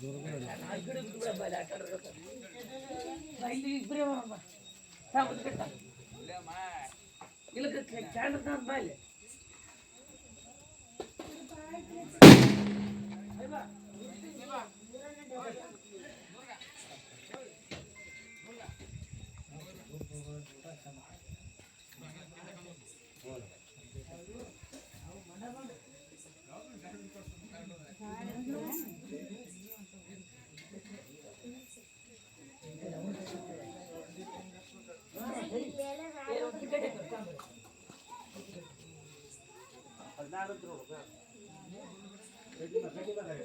ನಮ್ಮ ತಪ್ಪ ಲೇಕು ಸಿಟ್ಟು ಬರೋದ ನಾನು ಸುಮಾರು ಮಾಡಿದ್ರೆ ಅಂತ ಬರಲ್ಲ ಅವ್ರು. ಏ, ಕೋಡೆ. ಆ ಕಡೆ ಬಿಟ್ಟು ಬಿಡ ಬಾಯ್ಲೆ, ಆ ಕಡೆ ಇರ್ಬೇಕು. ಬಾ, ಇಲ್ಲಿ ಇಬ್ರೇ ಬರೋಣ. ಬಾ, ಒಂದು ಕಟ್ಟ. ಇಲ್ಲ ಕ್ಯಾಂಡಲ್ ತಂದು 哪个走的？赶紧吧，赶紧吧，来！